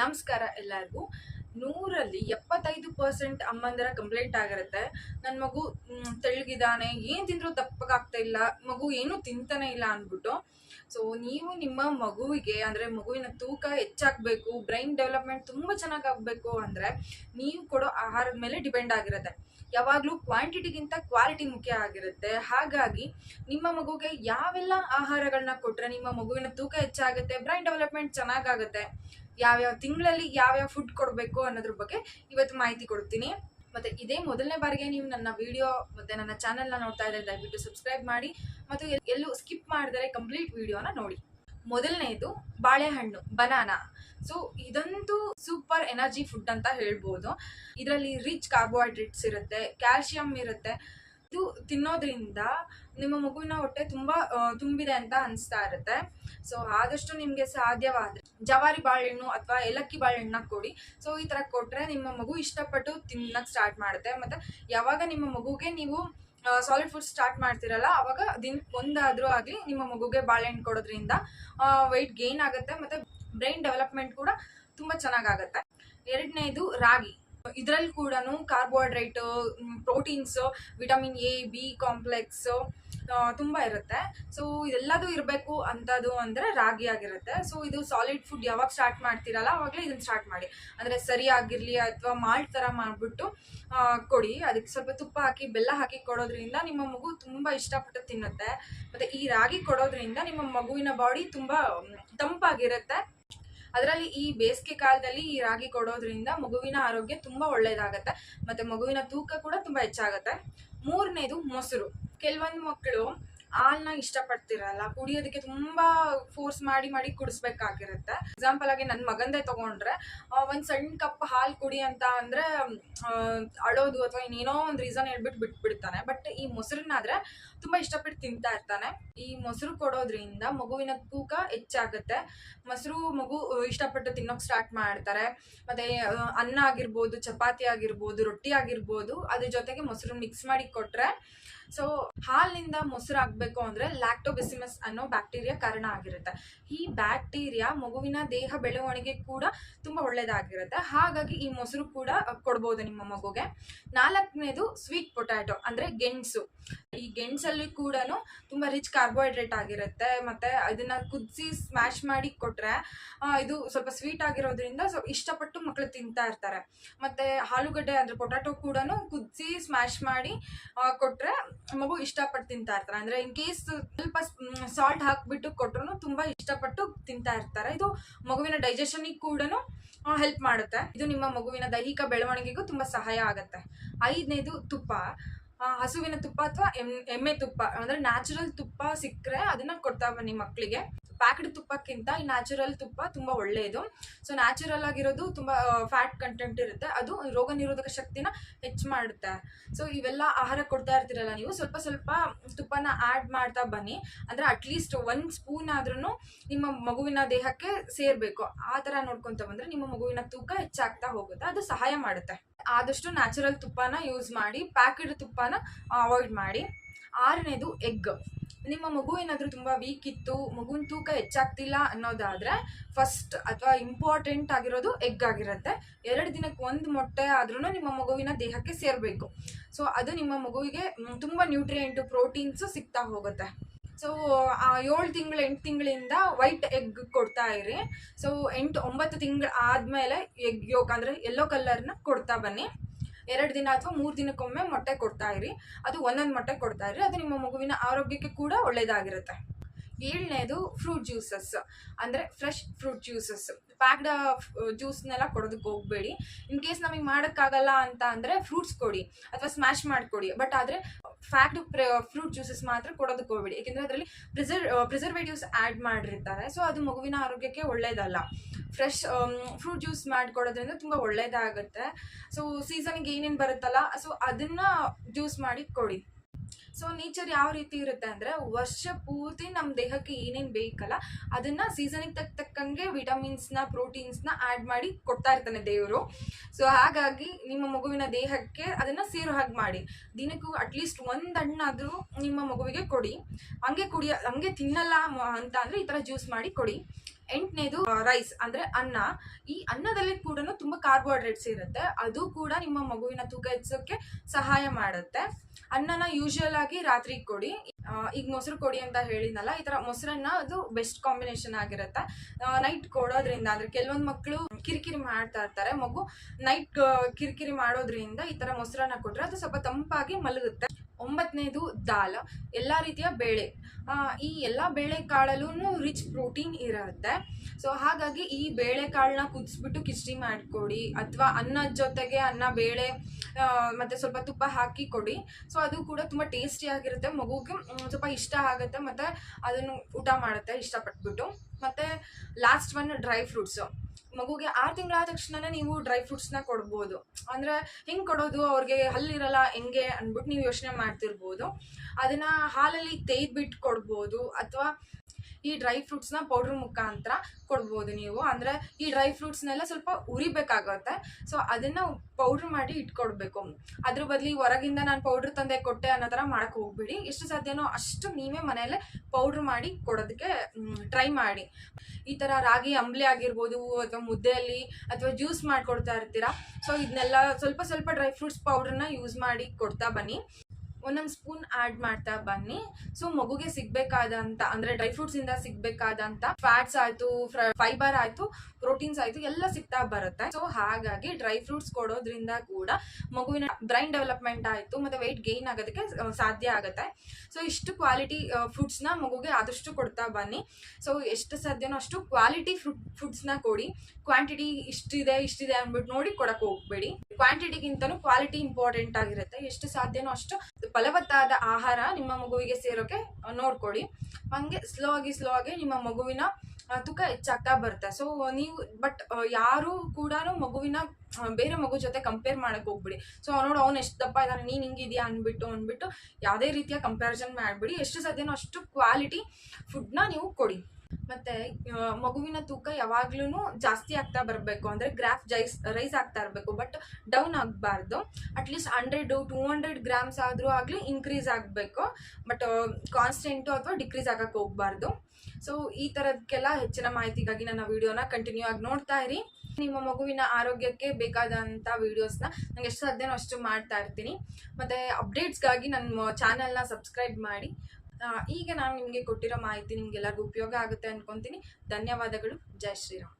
ನಮಸ್ಕಾರ ಎಲ್ಲರಿಗೂ. ನೂರಲ್ಲಿ ಎಪ್ಪತ್ತೈದು ಪರ್ಸೆಂಟ್ ಅಮ್ಮಂದರ ಕಂಪ್ಲೇಂಟ್ ಆಗಿರುತ್ತೆ. ನನ್ನ ಮಗು ತೆಳ್ಳಗಿದ್ದಾನೆ ಏನು ತಿಂದರೂ ತಪ್ಪಗಾಗ್ತಾ ಇಲ್ಲ, ಮಗು ಏನೂ ತಿಂತಾನೆ ಇಲ್ಲ ಅಂದ್ಬಿಟ್ಟು. ಸೊ ನೀವು ನಿಮ್ಮ ಮಗುವಿಗೆ, ಅಂದರೆ ಮಗುವಿನ ತೂಕ ಹೆಚ್ಚಾಗಬೇಕು ಬ್ರೈನ್ ಡೆವಲಪ್ಮೆಂಟ್ ತುಂಬ ಚೆನ್ನಾಗಿ ಆಗಬೇಕು ಅಂದರೆ ನೀವು ಕೊಡೋ ಆಹಾರದ ಮೇಲೆ ಡಿಪೆಂಡ್ ಆಗಿರುತ್ತೆ. ಯಾವಾಗಲೂ ಕ್ವಾಂಟಿಟಿಗಿಂತ ಕ್ವಾಲಿಟಿ ಮುಖ್ಯ ಆಗಿರುತ್ತೆ. ಹಾಗಾಗಿ ನಿಮ್ಮ ಮಗುಗೆ ಯಾವೆಲ್ಲ ಆಹಾರಗಳನ್ನ ಕೊಟ್ಟರೆ ನಿಮ್ಮ ಮಗುವಿನ ತೂಕ ಹೆಚ್ಚಾಗುತ್ತೆ ಬ್ರೈನ್ ಡೆವಲಪ್ಮೆಂಟ್ ಚೆನ್ನಾಗಾಗುತ್ತೆ. ಯಾವ್ಯಾವ ತಿಂಗಳಲ್ಲಿ ಯಾವ್ಯಾವ ಫುಡ್ ಕೊಡಬೇಕು ಅನ್ನೋದ್ರ ಬಗ್ಗೆ ಇವತ್ತು ಮಾಹಿತಿ ಕೊಡ್ತೀನಿ. ಮತ್ತೆ ಇದೇ ಮೊದಲನೇ ಬಾರಿಗೆ ನೀವು ನನ್ನ ವಿಡಿಯೋ ಮತ್ತೆ ನನ್ನ ಚಾನೆಲ್ನ ನೋಡ್ತಾ ಇದ್ದರೆ ದಯವಿಟ್ಟು ಸಬ್ಸ್ಕ್ರೈಬ್ ಮಾಡಿ ಮತ್ತು ಎಲ್ಲೂ ಸ್ಕಿಪ್ ಮಾಡಿದರೆ ಕಂಪ್ಲೀಟ್ ವಿಡಿಯೋನ ನೋಡಿ. ಮೊದಲನೆಯದು ಬಾಳೆಹಣ್ಣು ಬನಾನಾ ಸೊ ಇದಂತೂ ಸೂಪರ್ ಎನರ್ಜಿ ಫುಡ್ ಅಂತ ಹೇಳ್ಬೋದು. ಇದರಲ್ಲಿ ರಿಚ್ ಕಾರ್ಬೋಹೈಡ್ರೇಟ್ಸ್ ಇರುತ್ತೆ ಕ್ಯಾಲ್ಶಿಯಂ ಇರುತ್ತೆ. ಇದು ತಿನ್ನೋದ್ರಿಂದ ನಿಮ್ಮ ಮಗುವಿನ ಹೊಟ್ಟೆ ತುಂಬಾ ತುಂಬಿದೆ ಅಂತ ಅನಿಸ್ತಾ ಇರುತ್ತೆ. ಸೊ ಆದಷ್ಟು ನಿಮಗೆ ಸಾಧ್ಯವಾದರೆ ಜವಾರಿ ಬಾಳೆಹಣ್ಣು ಅಥವಾ ಏಲಕ್ಕಿ ಬಾಳೆಹಣ್ಣನ್ನ ಕೊಡಿ. ಸೊ ಈ ತರ ಕೊಟ್ರೆ ನಿಮ್ಮ ಮಗು ಇಷ್ಟಪಟ್ಟು ತಿನ್ನಕ್ಕೆ ಸ್ಟಾರ್ಟ್ ಮಾಡುತ್ತೆ. ಮತ್ತೆ ಯಾವಾಗ ನಿಮ್ಮ ಮಗುಗೆ ನೀವು ಸಾಲಿಡ್ ಫುಡ್ ಸ್ಟಾರ್ಟ್ ಮಾಡ್ತಿರಲ್ಲ, ಅವಾಗ ದಿನಕ್ಕೆ ಒಂದಾದರೂ ಆಗಲಿ ನಿಮ್ಮ ಮಗುಗೆ ಬಾಳೆಹಣ್ಣು ಕೊಡೋದ್ರಿಂದ ವೆಯ್ಟ್ ಗೇನ್ ಆಗುತ್ತೆ. ಮತ್ತೆ ಬ್ರೈನ್ ಡೆವಲಪ್ಮೆಂಟ್ ಕೂಡ ತುಂಬಾ ಚೆನ್ನಾಗಾಗುತ್ತೆ. ಎರಡನೇದು ರಾಗಿ. ಇದರಲ್ಲಿ ಕೂಡ carbohydrate proteins vitamin A B complex ತುಂಬ ಇರುತ್ತೆ. ಸೊ ಇದೆಲ್ಲದು ಇರಬೇಕು ಅಂಥದ್ದು ಅಂದ್ರೆ ರಾಗಿ ಆಗಿರುತ್ತೆ. ಸೊ ಇದು ಸಾಲಿಡ್ ಫುಡ್ ಯಾವಾಗ ಸ್ಟಾರ್ಟ್ ಮಾಡ್ತೀರಲ್ಲ, ಅವಾಗಲೇ ಇದನ್ನ ಸ್ಟಾರ್ಟ್ ಮಾಡಿ. ಅಂದ್ರೆ ಸರಿ ಆಗಿರ್ಲಿ ಅಥವಾ ಮಾಲ್ಟ್ ಥರ ಮಾಡಿಬಿಟ್ಟು ಕೊಡಿ. ಅದಕ್ಕೆ ಸ್ವಲ್ಪ ತುಪ್ಪ ಹಾಕಿ, ಬೆಲ್ಲ ಹಾಕಿ ಕೊಡೋದ್ರಿಂದ ನಿಮ್ಮ ಮಗು ತುಂಬ ಇಷ್ಟಪಟ್ಟು ತಿನ್ನುತ್ತೆ. ಮತ್ತೆ ಈ ರಾಗಿ ಕೊಡೋದ್ರಿಂದ ನಿಮ್ಮ ಮಗುವಿನ ಬಾಡಿ ತುಂಬಾ ತಂಪಾಗಿರುತ್ತೆ. ಅದರಲ್ಲಿ ಈ ಬೇಸಿಗೆ ಕಾಲದಲ್ಲಿ ಈ ರಾಗಿ ಕೊಡೋದ್ರಿಂದ ಮಗುವಿನ ಆರೋಗ್ಯ ತುಂಬ ಒಳ್ಳೇದಾಗತ್ತೆ. ಮತ್ತೆ ಮಗುವಿನ ತೂಕ ಕೂಡ ತುಂಬಾ ಹೆಚ್ಚಾಗತ್ತೆ. ಮೂರನೇದು ಮೊಸರು. ಕೆಲವೊಂದು ಮಕ್ಕಳು ಹಾಲನ್ನ ಇಷ್ಟಪಡ್ತಿರಲ್ಲ, ಕುಡಿಯೋದಕ್ಕೆ ತುಂಬ ಫೋರ್ಸ್ ಮಾಡಿ ಮಾಡಿ ಕುಡಿಸ್ಬೇಕಾಗಿರುತ್ತೆ. ಎಕ್ಸಾಂಪಲ್ ಆಗಿ ನನ್ನ ಮಗಂದೇ ತಗೊಂಡ್ರೆ ಒಂದು ಸಣ್ಣ ಕಪ್ ಹಾಲು ಕುಡಿ ಅಂತ ಅಂದರೆ ಅಳೋದು ಅಥವಾ ಇನ್ನೇನೋ ಒಂದು ರೀಸನ್ ಹೇಳ್ಬಿಟ್ಟು ಬಿಟ್ಬಿಡ್ತಾನೆ. ಬಟ್ ಈ ಮೊಸರನ್ನಾದ್ರೆ ತುಂಬ ಇಷ್ಟಪಟ್ಟು ತಿಂತಾ ಇರ್ತಾನೆ. ಈ ಮೊಸರು ಕೊಡೋದ್ರಿಂದ ಮಗುವಿನ ತೂಕ ಹೆಚ್ಚಾಗುತ್ತೆ. ಮೊಸರು ಮಗು ಇಷ್ಟಪಟ್ಟು ತಿನ್ನೋಕೆ ಸ್ಟಾರ್ಟ್ ಮಾಡ್ತಾರೆ. ಮತ್ತೆ ಅನ್ನ ಆಗಿರ್ಬೋದು, ಚಪಾತಿ ಆಗಿರ್ಬೋದು, ರೊಟ್ಟಿ ಆಗಿರ್ಬೋದು, ಅದ್ರ ಜೊತೆಗೆ ಮೊಸರು ಮಿಕ್ಸ್ ಮಾಡಿ ಕೊಟ್ರೆ ಸೊ ಹಾಲಿನಿಂದ ಮೊಸರು ಆಗಬೇಕು ಅಂದರೆ ಲ್ಯಾಕ್ಟೋಬಿಸಿಮಸ್ ಅನ್ನೋ ಬ್ಯಾಕ್ಟೀರಿಯಾ ಕಾರಣ ಆಗಿರುತ್ತೆ. ಈ ಬ್ಯಾಕ್ಟೀರಿಯಾ ಮಗುವಿನ ದೇಹ ಬೆಳವಣಿಗೆ ಕೂಡ ತುಂಬ ಒಳ್ಳೆಯದಾಗಿರುತ್ತೆ ಹಾಗಾಗಿ ಈ ಮೊಸರು ಕೂಡ ಕೊಡ್ಬೋದು ನಿಮ್ಮ ಮಗುಗೆ. ನಾಲ್ಕನೇದು ಸ್ವೀಟ್ ಪೊಟ್ಯಾಟೊ ಅಂದರೆ ಗೆಣಸು. ಈ ಗೆಣಸಲ್ಲಿ ಕೂಡ ತುಂಬ ರಿಚ್ ಕಾರ್ಬೋಹೈಡ್ರೇಟ್ ಆಗಿರುತ್ತೆ. ಮತ್ತು ಅದನ್ನು ಕುದಿಸಿ ಸ್ಮ್ಯಾಶ್ ಮಾಡಿ ಕೊಟ್ಟರೆ ಇದು ಸ್ವಲ್ಪ ಸ್ವೀಟ್ ಆಗಿರೋದ್ರಿಂದ ಸೊ ಇಷ್ಟಪಟ್ಟು ಮಕ್ಕಳು ತಿಂತಾ ಇರ್ತಾರೆ. ಮತ್ತು ಆಲೂಗಡ್ಡೆ ಅಂದರೆ ಪೊಟ್ಯಾಟೊ ಕೂಡ ಕುದಿಸಿ ಸ್ಮ್ಯಾಶ್ ಮಾಡಿ ಕೊಟ್ಟರೆ ಮಗು ಇಷ್ಟಪಟ್ಟು ತಿಂತಾ ಇರ್ತಾರೆ. ಅಂದರೆ ಇನ್ ಕೇಸ್ ಸ್ವಲ್ಪ ಸಾಲ್ಟ್ ಹಾಕಿಬಿಟ್ಟು ಕೊಟ್ರು ತುಂಬ ಇಷ್ಟಪಟ್ಟು ತಿಂತಾ ಇರ್ತಾರೆ. ಇದು ಮಗುವಿನ ಡೈಜೆಷನಿಗೆ ಕೂಡ ಹೆಲ್ಪ್ ಮಾಡುತ್ತೆ. ಇದು ನಿಮ್ಮ ಮಗುವಿನ ದೈಹಿಕ ಬೆಳವಣಿಗೆಗೂ ತುಂಬ ಸಹಾಯ ಆಗುತ್ತೆ. ಐದನೇದು ತುಪ್ಪ. ಹಸುವಿನ ತುಪ್ಪ ಅಥವಾ ಎಂ, ಎಮ್ಮೆ ತುಪ್ಪ. ಅಂದರೆ ನ್ಯಾಚುರಲ್ ತುಪ್ಪ ಸಿಕ್ಕರೆ ಅದನ್ನು ಕೊಡ್ತಾ ಬನ್ನಿ ಮಕ್ಕಳಿಗೆ ಪ್ಯಾಕ್ಡ್ ತುಪ್ಪಕ್ಕಿಂತ ಈ ನ್ಯಾಚುರಲ್ ತುಪ್ಪ ತುಂಬ ಒಳ್ಳೆಯದು. ಸೊ ನ್ಯಾಚುರಲ್ ಆಗಿರೋದು ತುಂಬ ಫ್ಯಾಟ್ ಕಂಟೆಂಟ್ ಇರುತ್ತೆ. ಅದು ರೋಗ ನಿರೋಧಕ ಶಕ್ತಿನ ಹೆಚ್ಚು ಮಾಡುತ್ತೆ. ಸೊ ಇವೆಲ್ಲ ಆಹಾರ ಕೊಡ್ತಾ ಇರ್ತೀರಲ್ಲ ನೀವು, ಸ್ವಲ್ಪ ಸ್ವಲ್ಪ ತುಪ್ಪನ ಆ್ಯಡ್ ಮಾಡ್ತಾ ಬನ್ನಿ. ಅಂದರೆ ಅಟ್ಲೀಸ್ಟ್ ಒಂದು ಸ್ಪೂನ್ ಆದ್ರೂ ನಿಮ್ಮ ಮಗುವಿನ ದೇಹಕ್ಕೆ ಸೇರಬೇಕು. ಆ ಥರ ನೋಡ್ಕೊತ ಬಂದರೆ ನಿಮ್ಮ ಮಗುವಿನ ತೂಕ ಹೆಚ್ಚಾಗ್ತಾ ಹೋಗುತ್ತೆ. ಅದು ಸಹಾಯ ಮಾಡುತ್ತೆ. ಆದಷ್ಟು ನ್ಯಾಚುರಲ್ ತುಪ್ಪನ ಯೂಸ್ ಮಾಡಿ ಪ್ಯಾಕೆಡ್ ತುಪ್ಪನ ಅವಾಯ್ಡ್ ಮಾಡಿ. ಆರನೇದು ಎಗ್ ನಿಮ್ಮ ಮಗು ಏನಾದರೂ ತುಂಬ ವೀಕ್ ಇತ್ತು, ಮಗುವಿನ ತೂಕ ಹೆಚ್ಚಾಗ್ತಿಲ್ಲ ಅನ್ನೋದಾದರೆ ಫಸ್ಟ್ ಅಥವಾ ಇಂಪಾರ್ಟೆಂಟ್ ಆಗಿರೋದು ಎಗ್ ಆಗಿರುತ್ತೆ. ಎರಡು ದಿನಕ್ಕೆ ಒಂದು ಮೊಟ್ಟೆ ಆದ್ರೂ ನಿಮ್ಮ ಮಗುವಿನ ದೇಹಕ್ಕೆ ಸೇರಬೇಕು. ಸೊ ಅದು ನಿಮ್ಮ ಮಗುವಿಗೆ ತುಂಬ ನ್ಯೂಟ್ರಿಯೆಂಟು ಪ್ರೋಟೀನ್ಸು ಸಿಗ್ತಾ ಹೋಗುತ್ತೆ. ಸೊ ಏಳು ತಿಂಗಳು, ಎಂಟು ತಿಂಗಳಿಂದ ವೈಟ್ ಎಗ್ ಕೊಡ್ತಾ ಇರಿ. ಸೊ ಎಂಟು, ಒಂಬತ್ತು ತಿಂಗಳು ಆದಮೇಲೆ ಎಗ್ ಯೋಕ್ ಅಂದರೆ ಯೆಲ್ಲೋ ಕಲರ್ನ ಕೊಡ್ತಾ ಬನ್ನಿ. ಎರಡು ದಿನ ಅಥವಾ ಮೂರು ದಿನಕ್ಕೊಮ್ಮೆ ಮೊಟ್ಟೆ ಕೊಡ್ತಾ ಇರಿ. ಅದು ಒಂದೊಂದು ಮೊಟ್ಟೆ ಕೊಡ್ತಾ ಇರಿ. ಅದು ನಿಮ್ಮ ಮಗುವಿನ ಆರೋಗ್ಯಕ್ಕೆ ಕೂಡ ಒಳ್ಳೆಯದಾಗಿರುತ್ತೆ ಏಳನೇದು ಫ್ರೂಟ್ ಜ್ಯೂಸಸ್ ಅಂದರೆ ಫ್ರೆಶ್ ಫ್ರೂಟ್ ಜ್ಯೂಸಸ್ ಪ್ಯಾಕ್ಡ್ ಜ್ಯೂಸ್ನೆಲ್ಲ ಕೊಡೋದಕ್ಕೆ ಹೋಗಬೇಡಿ. ಇನ್ ಕೇಸ್ ನಮಗೆ ಮಾಡೋಕ್ಕಾಗಲ್ಲ ಅಂತ ಅಂದರೆ ಫ್ರೂಟ್ಸ್ ಕೊಡಿ ಅಥವಾ ಸ್ಮ್ಯಾಶ್ ಮಾಡಿಕೊಡಿ. ಬಟ್ ಆದರೆ ಫ್ಯಾಕ್ಡ್ ಫ್ರೂಟ್ ಜ್ಯೂಸಸ್ ಮಾತ್ರ ಕೊಡೋದಕ್ಕೆ ಹೋಗಬೇಡಿ. ಏಕೆಂದರೆ ಅದರಲ್ಲಿ ಪ್ರಿಸರ್ ಪ್ರಿಸರ್ವೇಟಿವ್ಸ್ ಆ್ಯಡ್ ಮಾಡಿರ್ತಾರೆ. ಸೊ ಅದು ಮಗುವಿನ ಆರೋಗ್ಯಕ್ಕೆ ಒಳ್ಳೆಯದಲ್ಲ ಫ್ರೆಶ್ ಫ್ರೂಟ್ ಜ್ಯೂಸ್ ಮಾಡಿಕೊಡೋದ್ರಿಂದ ತುಂಬ ಒಳ್ಳೆಯದಾಗುತ್ತೆ ಸೊ ಸೀಸನ್ಗೆ ಏನೇನು ಬರುತ್ತಲ್ಲ, ಸೊ ಅದನ್ನು ಜ್ಯೂಸ್ ಮಾಡಿ ಕೊಡಿ. ಸೊ ನೇಚರ್ ಯಾವ ರೀತಿ ಇರುತ್ತೆ ಅಂದರೆ ವರ್ಷ ಪೂರ್ತಿ ನಮ್ಮ ದೇಹಕ್ಕೆ ಏನೇನು ಬೇಕಲ್ಲ, ಅದನ್ನು ಸೀಸನಿಗೆ ತಕ್ಕ ತಕ್ಕಂಗೆ ವಿಟಮಿನ್ಸ್ನ ಪ್ರೋಟೀನ್ಸ್ನ ಆ್ಯಡ್ ಮಾಡಿ ಕೊಡ್ತಾ ಇರ್ತಾನೆ ದೇವರು. ಸೊ ಹಾಗಾಗಿ ನಿಮ್ಮ ಮಗುವಿನ ದೇಹಕ್ಕೆ ಅದನ್ನು ಸೇರೋ ಹಾಗೆ ಮಾಡಿ. ದಿನಕ್ಕೂ ಅಟ್ಲೀಸ್ಟ್ ಒಂದು ಹಣ್ಣಾದರೂ ನಿಮ್ಮ ಮಗುವಿಗೆ ಕೊಡಿ. ಹಂಗೆ ಕುಡಿಯ, ಹಂಗೆ ತಿನ್ನಲ್ಲ ಅಂತ ಅಂದರೆ ಈ ಥರ ಜ್ಯೂಸ್ ಮಾಡಿ ಕೊಡಿ. ಎಂಟನೇದು ರೈಸ್ ಅಂದರೆ ಅನ್ನ. ಈ ಅನ್ನದಲ್ಲಿ ಕೂಡ ತುಂಬ ಕಾರ್ಬೋಹೈಡ್ರೇಟ್ಸ್ ಇರುತ್ತೆ. ಅದು ಕೂಡ ನಿಮ್ಮ ಮಗುವಿನ ತೂಕ ಹೆಚ್ಚಿಸೋಕ್ಕೆ ಸಹಾಯ ಮಾಡುತ್ತೆ. ಅನ್ನನ ಯೂಶುವಲ್ ಆಗಿ ರಾತ್ರಿ ಕೊಡಿ. ಈಗ ಮೊಸರು ಕೊಡಿ ಅಂತ ಹೇಳಿದ್ನಲ್ಲ, ಈ ತರ ಮೊಸರನ್ನ ಅದು ಬೆಸ್ಟ್ ಕಾಂಬಿನೇಷನ್ ಆಗಿರುತ್ತೆ. ನೈಟ್ ಕೊಡೋದ್ರಿಂದ, ಅಂದ್ರೆ ಕೆಲವೊಂದು ಮಕ್ಕಳು ಕಿರಿಕಿರಿ ಮಾಡ್ತಾ ಇರ್ತಾರೆ, ಮಗು ನೈಟ್ ಕಿರಿಕಿರಿ ಮಾಡೋದ್ರಿಂದ ಈ ತರ ಮೊಸರನ್ನ ಕೊಟ್ರೆ ಅದು ಸ್ವಲ್ಪ ತಂಪಾಗಿ ಮಲಗುತ್ತೆ. ಒಂಬತ್ತನೇದು ದಾಲ್, ಎಲ್ಲ ರೀತಿಯ ಬೇಳೆ. ಈ ಎಲ್ಲ ಬೇಳೆ ಕಾಳಲ್ಲೂ ರಿಚ್ ಪ್ರೋಟೀನ್ ಇರುತ್ತೆ. ಸೊ ಹಾಗಾಗಿ ಈ ಬೇಳೆ ಕಾಳನ್ನ ಕುದಿಸ್ಬಿಟ್ಟು ಕಿಚಡಿ ಮಾಡಿಕೊಡಿ, ಅಥವಾ ಅನ್ನದ ಜೊತೆಗೆ ಅನ್ನ ಬೇಳೆ ಮತ್ತೆ ಸ್ವಲ್ಪ ತುಪ್ಪ ಹಾಕಿ ಕೊಡಿ. ಸೊ ಅದು ಕೂಡ ತುಂಬ ಟೇಸ್ಟಿಯಾಗಿರುತ್ತೆ ಮಗುಗೆ ಸ್ವಲ್ಪ ಇಷ್ಟ ಆಗುತ್ತೆ, ಮತ್ತು ಅದನ್ನು ಊಟ ಮಾಡುತ್ತೆ, ಇಷ್ಟಪಟ್ಬಿಟ್ಟು. ಮತ್ತು ಲಾಸ್ಟ್ ಒನ್ ಡ್ರೈ ಫ್ರೂಟ್ಸು ಮಗುಗೆ ಆರು ತಿಂಗಳಾದ ತಕ್ಷಣ ನೀವು ಡ್ರೈ ಫ್ರೂಟ್ಸ್ನ ಕೊಡ್ಬೋದು. ಅಂದ್ರೆ ಹೆಂಗೆ ಕೊಡೋದು? ಅವ್ರಿಗೆ ಹಲ್ಲಿರಲ್ಲ, ಹೆಂಗೆ ಅಂದ್ಬಿಟ್ಟು ನೀವು ಯೋಚನೆ ಮಾಡ್ತಿರ್ಬೋದು. ಅದನ್ನ ಹಾಲಲ್ಲಿ ತೆಯ್ದ್ಬಿಟ್ಟು ಕೊಡ್ಬೋದು. ಅಥವಾ ಈ ಡ್ರೈ ಫ್ರೂಟ್ಸ್ನ ಪೌಡ್ರ್ ಮುಖಾಂತರ ಕೊಡ್ಬೋದು ನೀವು. ಅಂದರೆ ಈ ಡ್ರೈ ಫ್ರೂಟ್ಸ್ನೆಲ್ಲ ಸ್ವಲ್ಪ ಉರಿಬೇಕಾಗುತ್ತೆ. ಸೊ ಅದನ್ನು ಪೌಡ್ರ್ ಮಾಡಿ ಇಟ್ಕೊಡ್ಬೇಕು. ಅದ್ರ ಬದಲಿ ಹೊರಗಿಂದ ನಾನು ಪೌಡ್ರ್ ತಂದೆ ಕೊಟ್ಟೆ ಅನ್ನೋ ಥರ ಮಾಡಕ್ಕೆ ಹೋಗ್ಬೇಡಿ. ಎಷ್ಟು ಸಾಧ್ಯನೋ ಅಷ್ಟು ನೀವೇ ಮನೆಯಲ್ಲೇ ಪೌಡ್ರ್ ಮಾಡಿ ಕೊಡೋದಕ್ಕೆ ಟ್ರೈ ಮಾಡಿ. ಈ ಥರ ರಾಗಿ ಅಂಬ್ಲಿ ಆಗಿರ್ಬೋದು ಅಥವಾ ಮುದ್ದೆಯಲ್ಲಿ ಅಥವಾ ಜ್ಯೂಸ್ ಮಾಡಿಕೊಡ್ತಾ ಇರ್ತೀರಾ. ಸೊ ಇದನ್ನೆಲ್ಲ ಸ್ವಲ್ಪ ಸ್ವಲ್ಪ ಡ್ರೈ ಫ್ರೂಟ್ಸ್ ಪೌಡ್ರನ್ನ ಯೂಸ್ ಮಾಡಿ ಕೊಡ್ತಾ ಬನ್ನಿ. ಒಂದೊಂದು ಸ್ಪೂನ್ ಆ್ಯಡ್ ಮಾಡ್ತಾ ಬನ್ನಿ. ಸೊ ಮಗುಗೆ ಸಿಗ್ಬೇಕಾದಂತ, ಅಂದ್ರೆ ಡ್ರೈ ಫ್ರೂಟ್ಸ್ ಇಂದ ಸಿಗ್ಬೇಕಾದಂತ ಫ್ಯಾಟ್ಸ್ ಆಯ್ತು ಫೈಬರ್ ಆಯ್ತು ಪ್ರೋಟೀನ್ಸ್ ಆಯ್ತು, ಎಲ್ಲ ಸಿಗ್ತಾ ಬರುತ್ತೆ. ಸೊ ಹಾಗಾಗಿ ಡ್ರೈ ಫ್ರೂಟ್ಸ್ ಕೊಡೋದ್ರಿಂದ ಕೂಡ ಮಗುವಿನ ಬ್ರೈನ್ ಡೆವಲಪ್ಮೆಂಟ್ ಆಯ್ತು, ಮತ್ತೆ ವೆಯ್ಟ್ ಗೈನ್ ಆಗೋದಕ್ಕೆ ಸಾಧ್ಯ ಆಗುತ್ತೆ. ಸೊ ಇಷ್ಟು ಕ್ವಾಲಿಟಿ ಫುಡ್ಸ್ನ ಮಗುಗೆ ಆದಷ್ಟು ಕೊಡ್ತಾ ಬನ್ನಿ. ಸೊ ಎಷ್ಟು ಸಾಧ್ಯನೋ ಅಷ್ಟು ಕ್ವಾಲಿಟಿ ಫ್ರೂಟ್ ಫುಡ್ಸ್ನ ಕೊಡಿ. ಕ್ವಾಂಟಿಟಿ ಇಷ್ಟಿದೆ ಇಷ್ಟಿದೆ ಅಂದ್ಬಿಟ್ಟು ನೋಡಿ ಕೊಡಕ್ಕೆ ಹೋಗ್ಬೇಡಿ. ಕ್ವಾಂಟಿಟಿಗಿಂತನೂ ಕ್ವಾಲಿಟಿ ಇಂಪಾರ್ಟೆಂಟ್ ಆಗಿರುತ್ತೆ. ಎಷ್ಟು ಸಾಧ್ಯನೋ ಅಷ್ಟು ಫಲವತ್ತಾದ ಆಹಾರ ನಿಮ್ಮ ಮಗುವಿಗೆ ಸೇರೋಕೆ ನೋಡ್ಕೊಳ್ಳಿ. ಹಂಗೆ ಸ್ಲೋ ಆಗಿ ಸ್ಲೋ ಆಗಿ ನಿಮ್ಮ ಮಗುವಿನ ತೂಕ ಹೆಚ್ಚಾಗ್ತಾ ಬರುತ್ತೆ. ಸೊ ನೀವು ಬಟ್ ಯಾರು ಕೂಡ ಮಗುವಿನ ಬೇರೆ ಮಗು ಜೊತೆ ಕಂಪೇರ್ ಮಾಡಕ್ ಹೋಗ್ಬಿಡಿ. ಸೊ ನೋಡು ಅವ್ನು ಎಷ್ಟು ದಪ್ಪ ಇದ್ದಾನೆ ನೀನು ಹಿಂಗಿದ್ಯಾ ಅನ್ಬಿಟ್ಟು ಅಂದ್ಬಿಟ್ಟು ಯಾವುದೇ ರೀತಿಯ ಕಂಪ್ಯಾರಿಸನ್ ಮಾಡ್ಬಿಡಿ. ಎಷ್ಟು ಸಾಧ್ಯನೋ ಅಷ್ಟು ಕ್ವಾಲಿಟಿ ಫುಡ್ನ ನೀವು ಕೊಡಿ. ಮತ್ತೆ ಮಗುವಿನ ತೂಕ ಯಾವಾಗ್ಲೂ ಜಾಸ್ತಿ ಆಗ್ತಾ ಬರಬೇಕು. ಅಂದ್ರೆ ಗ್ರಾಫ್ ಜೈಸ್, ರೈಸ್ ಆಗ್ತಾ ಇರಬೇಕು. ಬಟ್ ಡೌನ್ ಆಗಬಾರ್ದು. At least hundred to hundred grams ಆದರೂ ಆಗಲಿ ಇನ್ಕ್ರೀಸ್ ಆಗಬೇಕು. ಬಟ್ ಕಾನ್ಸ್ಟೆಂಟು ಅಥವಾ ಡಿಕ್ರೀಸ್ ಆಗಕ್ಕೆ ಹೋಗ್ಬಾರ್ದು. ಸೊ ಈ ಥರದಕ್ಕೆಲ್ಲ ಹೆಚ್ಚಿನ ಮಾಹಿತಿಗಾಗಿ ನನ್ನ ವಿಡಿಯೋನ ಕಂಟಿನ್ಯೂ ಆಗಿ ನೋಡ್ತಾ ಇರಿ. ನಿಮ್ಮ ಮಗುವಿನ ಆರೋಗ್ಯಕ್ಕೆ ಬೇಕಾದಂಥ ವೀಡಿಯೋಸ್ನ ನಂಗೆ ಎಷ್ಟು ಸಾಧ್ಯನೋ ಅಷ್ಟು ಮಾಡ್ತಾ ಇರ್ತೀನಿ. ಮತ್ತು ಅಪ್ಡೇಟ್ಸ್ಗಾಗಿ ನನ್ನ ಚಾನಲ್ನ ಸಬ್ಸ್ಕ್ರೈಬ್ ಮಾಡಿ. ಈಗ ನಾನು ನಿಮಗೆ ಕೊಟ್ಟಿರೋ ಮಾಹಿತಿ ನಿಮ್ಗೆಲ್ಲರಿಗೂ ಉಪಯೋಗ ಆಗುತ್ತೆ ಅನ್ಕೊಂತೀನಿ. ಧನ್ಯವಾದಗಳು. ಜೈ ಶ್ರೀರಾಮ್.